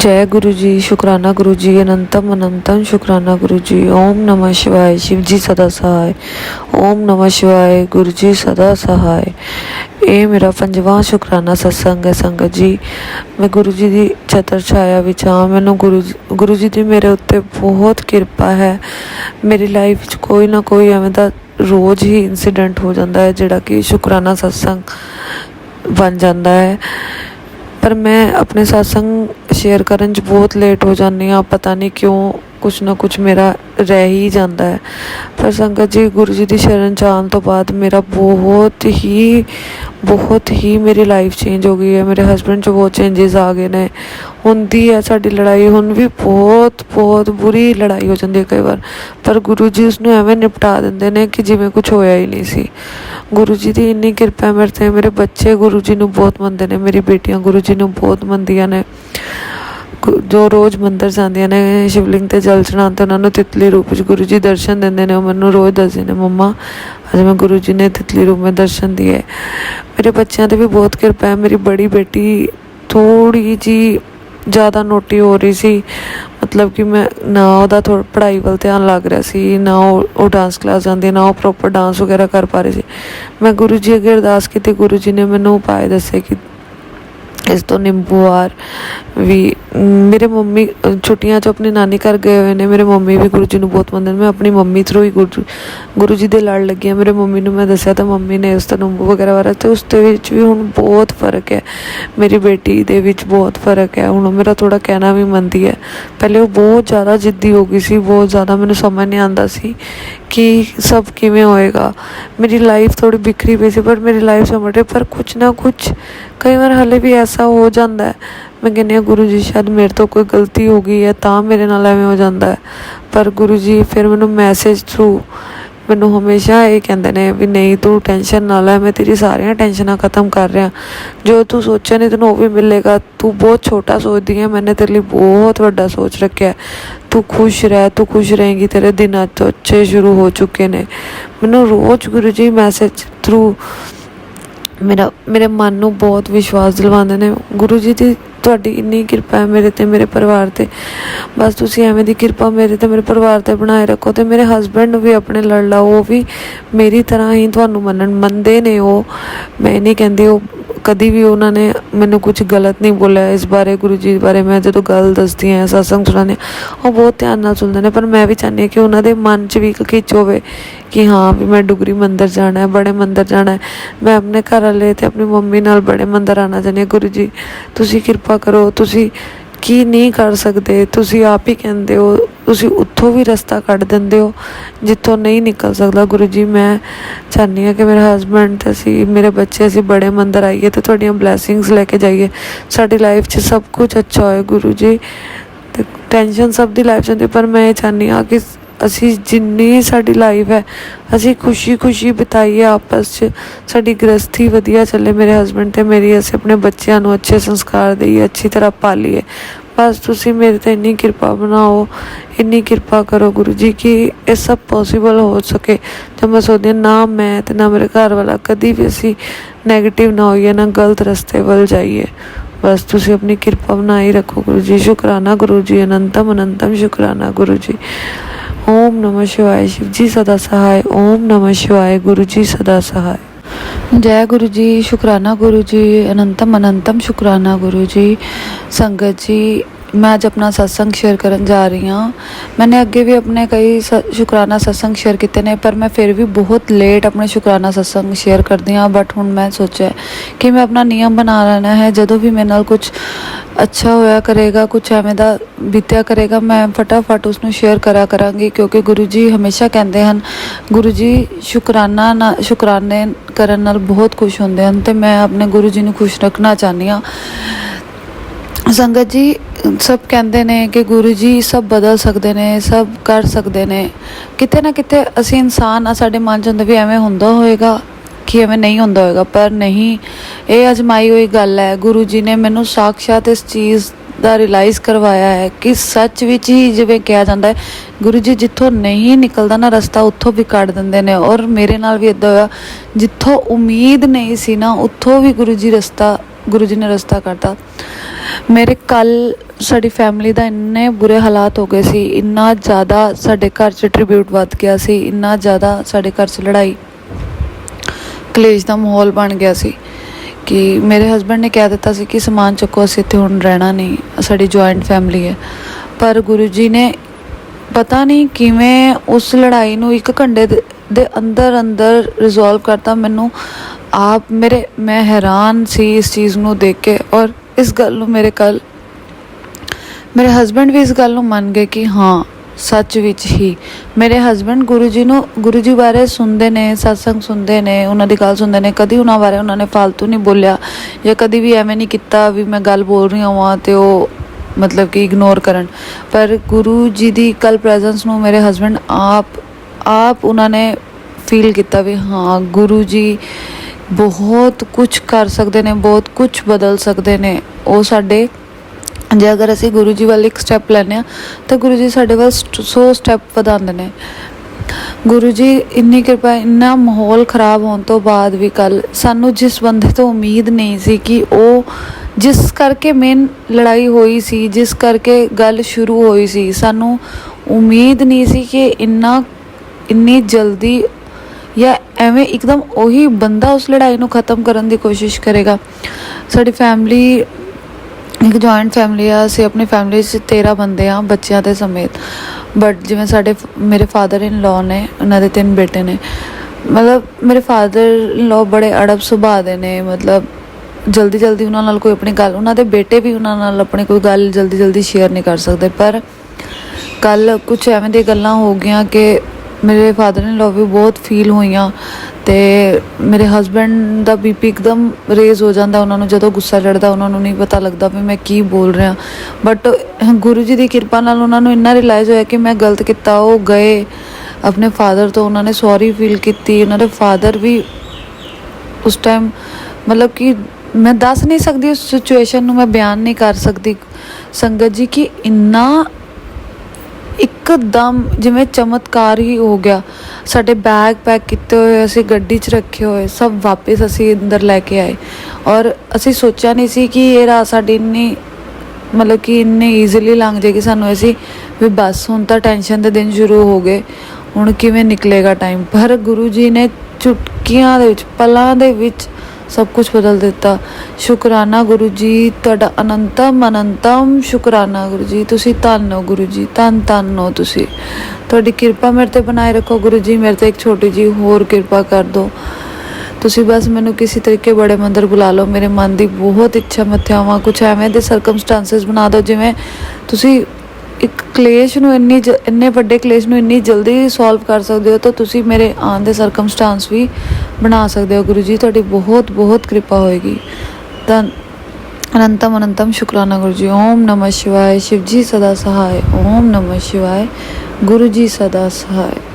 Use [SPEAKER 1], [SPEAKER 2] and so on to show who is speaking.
[SPEAKER 1] ਜੈ ਗੁਰੂ ਜੀ ਸ਼ੁਕਰਾਨਾ ਗੁਰੂ ਜੀ ਅਨੰਤਮ ਅਨੰਤਮ ਸ਼ੁਕਰਾਨਾ ਗੁਰੂ ਜੀ ਓਮ ਨਮः ਸ਼ਿਵਾਏ ਸ਼ਿਵ ਜੀ ਸਦਾ ਸਹਾਇ ਓਮ ਨਮः ਸ਼ਿਵਾਏ ਗੁਰੂ ਜੀ ਸਦਾ ਸਹਾਇ ਇਹ ਮੇਰਾ ਪੰਜਵਾਂ ਸ਼ੁਕਰਾਨਾ ਸਤਸੰਗ ਹੈ ਸੰਗਤ ਜੀ ਮੈਂ ਗੁਰੂ ਜੀ ਦੀ ਛਤਰ ਛਾਇਆ ਵਿੱਚ ਆ ਮੈਨੂੰ ਗੁਰੂ ਗੁਰੂ ਜੀ ਦੀ ਮੇਰੇ ਉੱਤੇ ਬਹੁਤ ਕਿਰਪਾ ਹੈ ਮੇਰੀ ਲਾਈਫ ਵਿੱਚ ਕੋਈ ਨਾ ਕੋਈ ਐਵੇਂ ਦਾ ਰੋਜ਼ ਹੀ ਇਨਸੀਡੈਂਟ ਹੋ ਜਾਂਦਾ ਹੈ ਜਿਹੜਾ ਕਿ ਸ਼ੁਕਰਾਨਾ ਸਤਸੰਗ ਬਣ ਜਾਂਦਾ ਹੈ ਪਰ ਮੈਂ ਆਪਣੇ satsang ਸ਼ੇਅਰ ਕਰਨ 'ਚ ਬਹੁਤ ਲੇਟ ਹੋ ਜਾਂਦੀ ਹਾਂ, ਪਤਾ ਨਹੀਂ ਕਿਉਂ ਕੁਛ ਨਾ ਕੁਛ ਮੇਰਾ ਰਹਿ ਹੀ ਜਾਂਦਾ ਹੈ। ਪਰ ਸੰਗਤ ਜੀ, ਗੁਰੂ ਜੀ ਦੀ ਸ਼ਰਨ ਜਾਣ ਤੋਂ ਬਾਅਦ ਮੇਰਾ ਬਹੁਤ ਹੀ ਬਹੁਤ ਹੀ ਮੇਰੀ ਲਾਈਫ ਚੇਂਜ ਹੋ ਗਈ ਹੈ। ਮੇਰੇ ਹਸਬੰਡ 'ਚ ਬਹੁਤ ਚੇਂਜਸ ਆ ਗਏ ਨੇ। ਹੁੰਦੀ ਹੈ ਸਾਡੀ ਲੜਾਈ, ਹੁਣ ਵੀ ਬਹੁਤ ਬਹੁਤ ਬੁਰੀ ਲੜਾਈ ਹੋ ਜਾਂਦੀ ਹੈ ਕਈ ਵਾਰ। ਪਰ ਗੁਰੂ ਜੀ ਉਸ ਨੂੰ ਐਵੇਂ ਨਿਪਟਾ ਦਿੰਦੇ ਨੇ ਕਿ ਜਿਵੇਂ ਕੁਝ ਹੋਇਆ ਹੀ ਨਹੀਂ ਸੀ। ਗੁਰੂ ਜੀ ਦੀ ਇੰਨੀ ਕਿਰਪਾ ਮੇਰੇ ਤੇ, ਮੇਰੇ ਬੱਚੇ ਗੁਰੂ ਜੀ ਨੂੰ ਬਹੁਤ ਮੰਨਦੇ ਨੇ, ਮੇਰੀ ਬੇਟੀਆਂ ਗੁਰੂ ਜੀ ਨੂੰ ਬਹੁਤ ਮੰਨਦੀਆਂ ਨੇ। ਜੋ ਰੋਜ਼ ਮੰਦਰ ਜਾਂਦੀਆਂ ਨੇ, ਸ਼ਿਵਲਿੰਗ ਤੇ ਜਲ ਚੜਾਉਣ ਤੇ ਉਹਨਾਂ ਨੂੰ ਤਿਤਲੀ ਰੂਪ ਵਿੱਚ ਗੁਰੂ ਜੀ ਦਰਸ਼ਨ ਦਿੰਦੇ ਨੇ, ਉਹ ਮੈਨੂੰ ਰੋਜ਼ ਦੱਸਦੇ ਨੇ, ਮੰਮਾ, ਅੱਜ ਮੈਂ ਗੁਰੂ ਜੀ ਨੇ ਤਿਤਲੀ ਰੂਪ ਵਿੱਚ ਦਰਸ਼ਨ ਦਿਏ। ਮੇਰੇ ਬੱਚਿਆਂ ਤੇ ਵੀ ਬਹੁਤ ਕਿਰਪਾ ਹੈ, ਮੇਰੀ ਬੜੀ ਬੇਟੀ ਥੋੜੀ ਜੀ ਜ਼ਿਆਦਾ ਨੋਟੀ ਹੋ ਰਹੀ ਸੀ, ਮਤਲਬ ਕਿ ਮੈਂ, ਨਾ ਉਹਦਾ ਥੋੜਾ ਪੜ੍ਹਾਈ ਵੱਲ ਧਿਆਨ ਲੱਗ ਰਿਹਾ ਸੀ, ਨਾ ਉਹ ਉਹ ਡਾਂਸ ਕਲਾਸ ਜਾਂਦੀ, ਨਾ ਉਹ ਪ੍ਰੋਪਰ ਡਾਂਸ ਵਗੈਰਾ ਕਰ ਪਾ ਰਹੀ ਸੀ। ਮੈਂ ਗੁਰੂ ਜੀ ਅੱਗੇ ਅਰਦਾਸ ਕੀਤੀ, ਗੁਰੂ ਜੀ ਨੇ ਮੈਨੂੰ ਉਪਾਅ ਦੱਸੇ ਕਿ ਇਸ ਤੋਂ ਨਿੰਬੂਵਾਰ ਵੀ ਮੇਰੇ ਮੰਮੀ ਛੁੱਟੀਆਂ 'ਚ ਆਪਣੇ ਨਾਨੀ ਘਰ ਗਏ ਹੋਏ ਨੇ, ਮੇਰੇ ਮੰਮੀ ਵੀ ਗੁਰੂ ਜੀ ਨੂੰ ਬਹੁਤ ਮੰਨਦੇ ਨੇ, ਮੈਂ ਆਪਣੀ ਮੰਮੀ ਥਰੂ ਹੀ ਗੁਰੂ ਗੁਰੂ ਜੀ ਦੇ ਲੜ ਲੱਗੀ ਹਾਂ, ਮੇਰੇ ਮੰਮੀ ਨੂੰ ਮੈਂ ਦੱਸਿਆ ਤਾਂ ਮੰਮੀ ਨੇ ਉਸ ਤੋਂ ਨਿੰਬੂ ਵਗੈਰਾ ਵਾਰਾ ਤੇ ਉਸ ਦੇ ਵਿੱਚ ਵੀ ਹੁਣ ਬਹੁਤ ਫ਼ਰਕ ਹੈ, ਮੇਰੀ ਬੇਟੀ ਦੇ ਵਿੱਚ ਬਹੁਤ ਫ਼ਰਕ ਹੈ, ਹੁਣ ਉਹ ਮੇਰਾ ਥੋੜਾ ਕਹਿਣਾ ਵੀ ਮੰਨਦੀ ਹੈ, ਪਹਿਲੇ ਉਹ ਬਹੁਤ ਜ਼ਿਆਦਾ ਜਿੱਦੀ ਹੋ ਗਈ ਸੀ, ਬਹੁਤ ਜ਼ਿਆਦਾ ਮੈਨੂੰ ਸਮਝ ਨਹੀਂ ਆਉਂਦਾ ਸੀ ਕਿ ਸਭ ਕਿਵੇਂ ਹੋਏਗਾ। ਮੇਰੀ ਲਾਈਫ ਥੋੜੀ ਬਿਖਰੀ ਪਈ ਸੀ, ਪਰ ਮੇਰੀ ਲਾਈਫ ਸਮਝੇ ਪਰ ਕੁਛ ਨਾ ਕੁਛ ਕਈ ਵਾਰ ਹਲੇ ਵੀ ਐਸਾ ਹੋ ਜਾਂਦਾ ਹੈ। ਮੈਂ ਕਹਿੰਦੀ ਹਾਂ, ਗੁਰੂ ਜੀ, ਸ਼ਾਇਦ ਮੇਰੇ ਤੋਂ ਕੋਈ ਗਲਤੀ ਹੋ ਗਈ ਹੈ, ਤਾਂ ਮੇਰੇ ਨਾਲ ਐਵੇਂ ਹੋ ਜਾਂਦਾ ਹੈ। ਪਰ ਗੁਰੂ ਜੀ, ਫਿਰ ਮੈਨੂੰ ਮੈਸੇਜ ਥਰੂ ਮੈਨੂੰ ਹਮੇਸ਼ਾ ਇਹ ਕਹਿੰਦੇ ਨੇ ਵੀ ਨਹੀਂ ਤੂੰ ਟੈਨਸ਼ਨ ਨਾ ਲੈ, ਮੈਂ ਤੇਰੀ ਸਾਰੀਆਂ ਟੈਨਸ਼ਨਾਂ ਖਤਮ ਕਰ ਰਿਹਾ। ਜੋ ਤੂੰ ਸੋਚਿਆ ਨਹੀਂ ਤੈਨੂੰ ਉਹ ਵੀ ਮਿਲੇਗਾ। ਤੂੰ ਬਹੁਤ ਛੋਟਾ ਸੋਚਦੀ ਹੈ, ਮੈਨੇ ਤੇਰੇ ਲਈ ਬਹੁਤ ਵੱਡਾ ਸੋਚ ਰੱਖਿਆ ਤੂੰ ਖੁਸ਼ ਰਹਿ, ਤੂੰ ਖੁਸ਼ ਰਹੇਂਗੀ, ਤੇਰੇ ਦਿਨ ਅੱਜ ਅੱਛੇ ਸ਼ੁਰੂ ਹੋ ਚੁੱਕੇ ਨੇ। ਮੈਨੂੰ ਰੋਜ਼ ਗੁਰੂ ਜੀ ਮੈਸੇਜ ਥਰੂ ਮੇਰਾ, ਮੇਰੇ ਮਨ ਨੂੰ ਬਹੁਤ ਵਿਸ਼ਵਾਸ ਦਿਲਵਾਉਂਦੇ ਨੇ। ਗੁਰੂ ਜੀ ਦੀ ਤੁਹਾਡੀ ਇੰਨੀ ਕਿਰਪਾ ਹੈ ਮੇਰੇ ਤੇ, ਮੇਰੇ ਪਰਿਵਾਰ ਤੇ। ਬਸ ਤੁਸੀਂ ਐਵੇਂ ਦੀ ਕਿਰਪਾ ਮੇਰੇ ਤੇ, ਮੇਰੇ ਪਰਿਵਾਰ ਤੇ ਬਣਾਏ ਰੱਖੋ ਤੇ ਮੇਰੇ ਹਸਬੰਡ ਨੂੰ ਵੀ ਆਪਣੇ ਲੜ ਲਾਓ, ਉਹ ਵੀ ਮੇਰੀ ਤਰ੍ਹਾਂ ਹੀ ਤੁਹਾਨੂੰ ਮੰਨਣ, ਮੰਨਦੇ ਨੇ ਉਹ। ਮੈਂ ਨਹੀਂ ਕਹਿੰਦੀ ਉਹ ਕਦੀ ਵੀ ਉਹਨਾਂ ਨੇ ਮੈਨੂੰ ਕੁਝ ਗਲਤ ਨਹੀਂ ਬੋਲਿਆ। ਇਸ ਬਾਰੇ ਗੁਰੂ ਜੀ ਬਾਰੇ ਮੈਂ ਜਦੋਂ ਗੱਲ ਦੱਸਦੀ ਹਾਂ, ਸਤਸੰਗ ਸੁਣਾਉਂਦੀ ਹਾਂ, ਉਹ ਬਹੁਤ ਧਿਆਨ ਨਾਲ ਸੁਣਦੇ ਨੇ। ਪਰ ਮੈਂ ਵੀ ਚਾਹੁੰਦੀ ਹਾਂ ਕਿ ਉਹਨਾਂ ਦੇ ਮਨ 'ਚ ਵੀ ਇੱਕ ਖਿੱਚ ਹੋਵੇ ਕਿ ਹਾਂ ਵੀ ਮੈਂ ਡੁਗਰੀ ਮੰਦਿਰ ਜਾਣਾ ਹੈ, ਬੜੇ ਮੰਦਿਰ ਜਾਣਾ ਹੈ। ਮੈਂ ਆਪਣੇ ਘਰ ਵਾਲੇ ਤੇ ਆਪਣੀ ਮੰਮੀ ਨਾਲ ਬੜੇ ਮੰਦਿਰ ਆਣਾ ਚਾਹੁੰਦੀ ਹਾਂ। ਗੁਰੂ ਜੀ, ਤੁਸੀਂ ਕਿਰਪਾ ਕਰੋ, ਤੁਸੀਂ ਕੀ ਨਹੀਂ ਕਰ ਸਕਦੇ? ਤੁਸੀਂ ਆਪ ਹੀ ਕਹਿੰਦੇ ਹੋ, ਤੁਸੀਂ ਉੱਥੋਂ ਵੀ ਰਸਤਾ ਕੱਢ ਦਿੰਦੇ ਹੋ, ਜਿੱਥੋਂ ਨਹੀਂ ਨਿਕਲ ਸਕਦਾ। ਗੁਰੂ ਜੀ, ਮੈਂ ਚਾਹੁੰਦੀ ਹਾਂ ਕਿ ਮੇਰੇ ਹਸਬੰਡ ਤੇ ਅਸੀਂ, ਮੇਰੇ ਬੱਚੇ ਅਸੀਂ ਬੜੇ ਮੰਦਰ ਆਈਏ ਤੇ ਤੁਹਾਡੀਆਂ ਬਲੇਸਿੰਗਸ ਲੈ ਕੇ ਜਾਈਏ। ਸਾਡੀ ਲਾਈਫ 'ਚ ਸਭ ਕੁਝ ਅੱਛਾ ਹੋਏ ਗੁਰੂ ਜੀ। ਤੇ ਟੈਨਸ਼ਨ ਸਭ ਦੀ ਲਾਈਫ 'ਚ ਹੁੰਦੀ ਪਰ ਮੈਂ ਇਹ ਚਾਹੁੰਦੀ ਹਾਂ ਕਿ ਅਸੀਂ ਜਿੰਨੀ ਸਾਡੀ ਲਾਈਫ ਹੈ, ਅਸੀਂ ਖੁਸ਼ੀ-ਖੁਸ਼ੀ ਬਿਤਾਈਏ ਆਪਸ 'ਚ। ਸਾਡੀ ਗ੍ਰਸਥੀ ਵਧੀਆ ਚੱਲੇ, ਮੇਰੇ ਹਸਬੰਡ ਤੇ ਮੇਰੀ, ਅਸੀਂ ਆਪਣੇ ਬੱਚਿਆਂ ਨੂੰ ਅੱਛੇ ਸੰਸਕਾਰ ਦੇਈਏ, ਅੱਛੀ ਤਰ੍ਹਾਂ ਪਾਲੀਏ। ਬਸ ਤੁਸੀਂ ਮੇਰੇ ਤੇ ਇੰਨੀ ਕਿਰਪਾ ਬਣਾਓ, ਇੰਨੀ ਕਿਰਪਾ ਕਰੋ ਗੁਰੂ ਜੀ, ਕਿ ਇਹ ਸਭ ਪੋਸੀਬਲ ਹੋ ਸਕੇ। ਤੇ ਮੈਂ ਸੋਚਦੀ ਹਾਂ, ਨਾ ਮੈਂ ਤੇ ਨਾ ਮੇਰੇ ਘਰ ਵਾਲਾ, ਕਦੀ ਵੀ ਅਸੀਂ 네ਗੇਟਿਵ ਨਾ ਹੋਈਏ, ਨਾ ਗਲਤ ਰਸਤੇ ਵੱਲ ਜਾਈਏ। ਬਸ ਤੁਸੀਂ ਆਪਣੀ ਕਿਰਪਾ ਬਣਾਈ ਰੱਖੋ ਗੁਰੂ ਜੀ। ਸ਼ੁਕਰਾਨਾ ਗੁਰੂ ਜੀ ਅਨੰਤਮ ਅਨੰਤਮ ਸ਼ੁਕਰਾਨਾ ਗੁਰੂ ਜੀ। ਓਮ ਨਮः ਸ਼ਿਵਾਏ ਸ਼ਿਵ ਜੀ ਸਦਾ ਸਹਾਇ ਓਮ ਨਮः ਸ਼ਿਵਾਏ ਗੁਰੂ ਜੀ ਸਦਾ ਸਹਾਇ ਜੈ ਗੁਰੂ ਜੀ ਸ਼ੁਕਰਾਨਾ ਗੁਰੂ ਜੀ ਅਨੰਤਮ ਅਨੰਤਮ ਸ਼ੁਕਰਾਨਾ ਗੁਰੂ ਜੀ ਸੰਗਤ ਜੀ ਮੈਂ ਅੱਜ ਆਪਣਾ ਸਤਸੰਗ ਸ਼ੇਅਰ ਕਰਨ ਜਾ ਰਹੀ ਹਾਂ। ਮੈਨੇ ਅੱਗੇ ਵੀ ਆਪਣੇ ਕਈ ਸ- ਸ਼ੁਕਰਾਨਾ ਸਤਸੰਗ ਸ਼ੇਅਰ ਕੀਤੇ ਨੇ, ਪਰ ਮੈਂ ਫਿਰ ਵੀ ਬਹੁਤ ਲੇਟ ਆਪਣੇ ਸ਼ੁਕਰਾਨਾ ਸਤਸੰਗ ਸ਼ੇਅਰ ਕਰਦੀ ਹਾਂ ਬਟ ਹੁਣ ਮੈਂ ਸੋਚਿਆ ਕਿ ਮੈਂ ਆਪਣਾ ਨਿਯਮ ਬਣਾ ਲੈਣਾ ਹੈ। ਜਦੋਂ ਵੀ ਮੇਰੇ ਨਾਲ ਕੁਝ ਅੱਛਾ ਹੋਇਆ ਕਰੇਗਾ ਕੁਝ ਐਵੇਂ ਦਾ ਬੀਤਿਆ ਕਰੇਗਾ, ਮੈਂ ਫਟਾਫਟ ਉਸ ਨੂੰ ਸ਼ੇਅਰ ਕਰਾ ਕਰਾਂਗੀ, ਕਿਉਂਕਿ ਗੁਰੂ ਜੀ ਹਮੇਸ਼ਾ ਕਹਿੰਦੇ ਹਨ, ਗੁਰੂ ਜੀ ਸ਼ੁਕਰਾਨਾ ਨਾ, ਸ਼ੁਕਰਾਨੇ ਕਰਨ ਨਾਲ ਬਹੁਤ ਖੁਸ਼ ਹੁੰਦੇ ਹਨ, ਤੇ ਮੈਂ ਆਪਣੇ ਗੁਰੂ ਜੀ ਨੂੰ ਖੁਸ਼ ਰੱਖਣਾ ਚਾਹੁੰਦੀ ਹਾਂ। ਸੰਗਤ ਜੀ, ਸਭ ਕਹਿੰਦੇ ਨੇ ਕਿ ਗੁਰੂ ਜੀ ਸਭ ਬਦਲ ਸਕਦੇ ਨੇ, ਸਭ ਕਰ ਸਕਦੇ ਨੇ। ਕਿਤੇ ਨਾ ਕਿਤੇ ਅਸੀਂ ਇਨਸਾਨ ਆ, ਸਾਡੇ ਮਨ ਚ ਹੁੰਦਾ ਵੀ ਐਵੇਂ ਹੁੰਦਾ ਹੋਏਗਾ, ਕਿ ਐਵੇਂ ਨਹੀਂ ਹੁੰਦਾ ਹੋਏਗਾ, ਪਰ ਨਹੀਂ, ਇਹ ਅਜਮਾਈ ਹੋਈ ਗੱਲ ਹੈ। ਗੁਰੂ ਜੀ ਨੇ ਮੈਨੂੰ ਸਾਖਸ਼ਾਤ ਇਸ ਚੀਜ਼ ਦਾ ਰਿਅਲਾਈਜ਼ ਕਰਵਾਇਆ ਹੈ ਕਿ ਸੱਚ ਵਿੱਚ ਹੀ ਜਿਵੇਂ ਕਿਹਾ ਜਾਂਦਾ ਹੈ, ਗੁਰੂ ਜੀ ਜਿੱਥੋਂ ਨਹੀਂ ਨਿਕਲਦਾ ਨਾ ਰਸਤਾ, ਉੱਥੋਂ ਵੀ ਕੱਢ ਦਿੰਦੇ ਨੇ। ਔਰ ਮੇਰੇ ਨਾਲ ਵੀ ਇਦਾਂ ਹੋਇਆ, ਜਿੱਥੋਂ ਉਮੀਦ ਨਹੀਂ ਸੀ ਨਾ, ਉੱਥੋਂ ਵੀ ਗੁਰੂ ਜੀ ਰਸਤਾ ਗੁਰੂ ਜੀ ਨੇ ਰਸਤਾ ਕਰਤਾ ਮੇਰੇ ਕੱਲ ਸਾਡੀ ਫੈਮਿਲੀ ਦਾ ਇੰਨੇ ਬੁਰੇ ਹਾਲਾਤ ਹੋ ਗਏ ਸੀ, ਇੰਨਾ ਜ਼ਿਆਦਾ ਸਾਡੇ ਘਰ 'ਚ ਟ੍ਰਿਬਿਊਟ ਵੱਧ ਗਿਆ ਸੀ, ਇੰਨਾ ਜ਼ਿਆਦਾ ਸਾਡੇ ਘਰ 'ਚ ਲੜਾਈ, ਕਲੇਸ਼ ਦਾ ਮਾਹੌਲ ਬਣ ਗਿਆ ਸੀ ਕਿ ਮੇਰੇ ਹਸਬੰਡ ਨੇ ਕਹਿ ਦਿੱਤਾ ਸੀ ਕਿ ਸਮਾਨ ਚੱਕੋ, ਅਸੀਂ ਇੱਥੇ ਹੁਣ ਰਹਿਣਾ ਨਹੀਂ ਸਾਡੀ ਜੁਆਇੰਟ ਫੈਮਿਲੀ ਹੈ। ਪਰ ਗੁਰੂ ਜੀ ਨੇ ਪਤਾ ਨਹੀਂ ਕਿਵੇਂ ਉਸ ਲੜਾਈ ਨੂੰ ਇੱਕ ਘੰਟੇ ਦੇ ਅੰਦਰ ਅੰਦਰ ਰਿਜ਼ੋਲਵ ਕਰਤਾ, ਮੈਨੂੰ ਆਪ ਮੇਰੇ, ਮੈਂ ਹੈਰਾਨ ਸੀ ਇਸ ਚੀਜ਼ ਨੂੰ ਦੇਖ ਕੇ ਔਰ ਇਸ ਗੱਲ ਨੂੰ ਮੇਰੇ ਕੱਲ, ਮੇਰੇ ਹਸਬੰਡ ਵੀ ਇਸ ਗੱਲ ਨੂੰ ਮੰਨ ਗਏ ਕਿ ਹਾਂ, ਸੱਚ ਵਿੱਚ ਹੀ। ਮੇਰੇ ਹਸਬੰਡ ਗੁਰੂ ਜੀ ਨੂੰ, ਗੁਰੂ ਜੀ ਬਾਰੇ ਸੁਣਦੇ ਨੇ, satsang ਸੁਣਦੇ ਨੇ, ਉਹਨਾਂ ਦੀ ਗੱਲ ਸੁਣਦੇ ਨੇ। ਕਦੀ ਉਹਨਾਂ ਬਾਰੇ ਉਹਨਾਂ ਨੇ ਫालतू ਨਹੀਂ ਬੋਲਿਆ ਜਾਂ ਕਦੀ ਵੀ ਐਵੇਂ ਨਹੀਂ ਕੀਤਾ ਵੀ ਮੈਂ ਗੱਲ ਬੋਲ ਰਹੀ ਹਾਂ ਤੇ ਉਹ ਮਤਲਬ ਕਿ ਇਗਨੋਰ ਕਰਨ। ਪਰ ਗੁਰੂ ਜੀ ਦੀ ਕੱਲ ਪ੍ਰੈਜ਼ੈਂਸ ਨੂੰ ਮੇਰੇ ਹਸਬੰਡ ਆਪ ਆਪ ਉਹਨਾਂ ਨੇ ਫੀਲ ਕੀਤਾ ਵੀ ਹਾਂ, ਗੁਰੂ ਜੀ ਬਹੁਤ ਕੁਝ ਕਰ ਸਕਦੇ ਨੇ, ਬਹੁਤ ਕੁਝ ਬਦਲ ਸਕਦੇ ਨੇ। ਉਹ ਸਾਡੇ, ਜੇ ਅਗਰ ਅਸੀਂ ਗੁਰੂ ਜੀ ਵੱਲ ਇੱਕ ਸਟੈਪ ਲੈਂਦੇ ਹਾਂ, ਤਾਂ ਗੁਰੂ ਜੀ ਸਾਡੇ ਵੱਲ 100 ਸਟੈਪ ਵਧਾਉਂਦੇ ਨੇ। ਗੁਰੂ ਜੀ, ਇੰਨੀ ਕਿਰਪਾ, ਇੰਨਾ ਮਾਹੌਲ ਖਰਾਬ ਹੋਣ ਤੋਂ ਬਾਅਦ ਵੀ ਕੱਲ ਸਾਨੂੰ ਜਿਸ ਬੰਦੇ ਤੋਂ ਉਮੀਦ ਨਹੀਂ ਸੀ ਕਿ ਉਹ ਜਿਸ ਕਰਕੇ ਮੇਨ ਲੜਾਈ ਹੋਈ ਸੀ, ਜਿਸ ਕਰਕੇ ਗੱਲ ਸ਼ੁਰੂ ਹੋਈ ਸੀ, ਸਾਨੂੰ ਉਮੀਦ ਨਹੀਂ ਸੀ ਕਿ ਇੰਨਾ, ਇੰਨੀ ਜਲਦੀ ਜਾਂ ਐਵੇਂ ਇੱਕਦਮ ਉਹੀ ਬੰਦਾ ਉਸ ਲੜਾਈ ਨੂੰ ਖਤਮ ਕਰਨ ਦੀ ਕੋਸ਼ਿਸ਼ ਕਰੇਗਾ। ਸਾਡੀ ਫੈਮਿਲੀ ਇੱਕ ਜੁਆਇੰਟ ਫੈਮਿਲੀ ਆ, ਅਸੀਂ ਆਪਣੀ ਫੈਮਿਲੀ 'ਚ 13 ਬੰਦੇ ਆ ਬੱਚਿਆਂ ਦੇ ਸਮੇਤ। ਬਟ ਜਿਵੇਂ ਸਾਡੇ ਮੇਰੇ ਫਾਦਰ ਇਨ ਲਾਅ ਨੇ, ਉਹਨਾਂ ਦੇ ਤਿੰਨ ਬੇਟੇ ਨੇ, ਮਤਲਬ ਮੇਰੇ ਫਾਦਰ ਇਨ ਲਾਅ ਬੜੇ ਅੜਬ ਸੁਭਾਅ ਦੇ ਨੇ, ਮਤਲਬ ਜਲਦੀ ਜਲਦੀ ਉਹਨਾਂ ਨਾਲ ਕੋਈ ਆਪਣੀ ਗੱਲ, ਉਹਨਾਂ ਦੇ ਬੇਟੇ ਵੀ ਉਹਨਾਂ ਨਾਲ ਆਪਣੀ ਕੋਈ ਗੱਲ ਜਲਦੀ ਜਲਦੀ ਸ਼ੇਅਰ ਨਹੀਂ ਕਰ ਸਕਦੇ। ਪਰ ਕੱਲ ਕੁਝ ਐਵੇਂ ਦੀਆਂ ਗੱਲਾਂ ਹੋ ਗਈਆਂ ਕਿ ਮੇਰੇ ਫਾਦਰ ਇਨ ਲਾਅ ਵੀ ਬਹੁਤ ਫੀਲ ਹੋਈਆਂ ਤੇ ਮੇਰੇ ਹਸਬੰਡ ਦਾ ਬੀਪੀ ਇੱਕਦਮ ਰੇਜ਼ ਹੋ ਜਾਂਦਾ, ਉਹਨਾਂ ਨੂੰ ਜਦੋਂ ਗੁੱਸਾ ਚੜਦਾ ਉਹਨਾਂ ਨੂੰ ਨਹੀਂ ਪਤਾ ਲੱਗਦਾ ਵੀ ਮੈਂ ਕੀ ਬੋਲ ਰਿਹਾ। ਬਟ ਗੁਰੂ ਜੀ ਦੀ ਕਿਰਪਾ ਨਾਲ ਉਹਨਾਂ ਨੂੰ ਇੰਨਾ ਰਿਅਲਾਈਜ਼ ਹੋਇਆ ਕਿ ਮੈਂ ਗਲਤ ਕੀਤਾ, ਉਹ ਗਏ ਆਪਣੇ ਫਾਦਰ ਤੋਂ, ਉਹਨਾਂ ਨੇ ਸੌਰੀ ਫੀਲ ਕੀਤੀ, ਉਹਨਾਂ ਦੇ ਫਾਦਰ ਵੀ ਉਸ ਟਾਈਮ ਮਤਲਬ ਕਿ ਮੈਂ ਦੱਸ ਨਹੀਂ ਸਕਦੀ ਉਸ ਸਿਚੁਏਸ਼ਨ ਨੂੰ, ਮੈਂ ਬਿਆਨ ਨਹੀਂ ਕਰ ਸਕਦੀ ਸੰਗਤ ਜੀ ਕਿ ਇੰਨਾ ਇੱਕਦਮ ਜਿਵੇਂ ਚਮਤਕਾਰ ਹੀ ਹੋ ਗਿਆ। ਸਾਡੇ ਬੈਗ ਪੈਕ ਕੀਤੇ ਹੋਏ, ਅਸੀਂ ਗੱਡੀ 'ਚ ਰੱਖੇ ਹੋਏ, ਸਭ ਵਾਪਸ ਅਸੀਂ ਅੰਦਰ ਲੈ ਕੇ ਆਏ। ਔਰ ਅਸੀਂ ਸੋਚਿਆ ਨਹੀਂ ਸੀ ਕਿ ਇਹ ਰਾਹ ਸਾਡੀ ਇੰਨੀ, ਮਤਲਬ ਕਿ ਇੰਨੇ ਈਜ਼ੀਲੀ ਲੰਘ ਜਾਏਗੀ ਸਾਨੂੰ। ਅਸੀਂ ਵੀ ਬਸ, ਹੁਣ ਤਾਂ ਟੈਨਸ਼ਨ ਦੇ ਦਿਨ ਸ਼ੁਰੂ ਹੋ ਗਏ। ਹੁਣ ਕਿਵੇਂ ਨਿਕਲੇਗਾ ਟਾਈਮ ਪਰ ਗੁਰੂ ਜੀ ਨੇ ਚੁਟਕੀਆਂ ਦੇ ਵਿੱਚ, ਪਲਾਂ ਦੇ ਵਿੱਚ ਸਭ ਕੁਝ ਬਦਲ ਦਿੱਤਾ। ਸ਼ੁਕਰਾਨਾ ਗੁਰੂ ਜੀ ਤੁਹਾਡਾ ਅਨੰਤਮ ਅਨੰਤਮ ਸ਼ੁਕਰਾਨਾ ਗੁਰੂ ਜੀ ਤੁਸੀਂ ਧੰਨ ਹੋ ਗੁਰੂ ਜੀ ਧੰਨ ਧੰਨ ਹੋ ਤੁਸੀਂ। ਤੁਹਾਡੀ ਕਿਰਪਾ ਮੇਰੇ ਤੇ ਬਣਾਏ ਰੱਖੋ ਗੁਰੂ ਜੀ ਮੇਰੇ ਤੇ ਇੱਕ ਛੋਟੀ ਜੀ ਹੋਰ ਕਿਰਪਾ ਕਰ ਦਿਓ। ਤੁਸੀਂ ਬਸ ਮੈਨੂੰ ਕਿਸੇ ਤਰੀਕੇ ਬੜੇ ਮੰਦਰ ਬੁਲਾ ਲਓ। ਮੇਰੇ ਮਨ ਦੀ ਬਹੁਤ ਇੱਛਾ ਮੱਥਿਆਵਾਂ ਕੁਝ ਐਵੇਂ ਦੇ ਸਰਕਮਸਟੈਂਸਸ ਬਣਾ ਦਿਓ ਜਿਵੇਂ ਤੁਸੀਂ ਇੱਕ ਕਲੇਸ਼ ਨੂੰ ਇੰਨੀ ਇੰਨੇ ਵੱਡੇ ਕਲੇਸ਼ ਨੂੰ ਇੰਨੀ ਜਲਦੀ ਸੋਲਵ ਕਰ ਸਕਦੇ ਹੋ ਤਾਂ ਤੁਸੀਂ ਮੇਰੇ ਆਨ ਦੇ ਸਰਕਮਸਟਾਂਸ ਵੀ ਬਣਾ ਸਕਦੇ ਹੋ ਗੁਰੂ ਜੀ, ਤੁਹਾਡੀ ਬਹੁਤ ਬਹੁਤ ਕਿਰਪਾ ਹੋਏਗੀ। ਤਾਂ ਅਨੰਤਮ ਅਨੰਤਮ ਸ਼ੁਕਰਾਨਾ ਗੁਰੂ ਜੀ। ਓਮ ਨਮः ਸ਼ਿਵਾਏ। ਸ਼ਿਵ ਜੀ ਸਦਾ ਸਹਾਇ। ਓਮ ਨਮः ਸ਼ਿਵਾਏ। ਗੁਰੂ ਜੀ ਸਦਾ ਸਹਾਇ।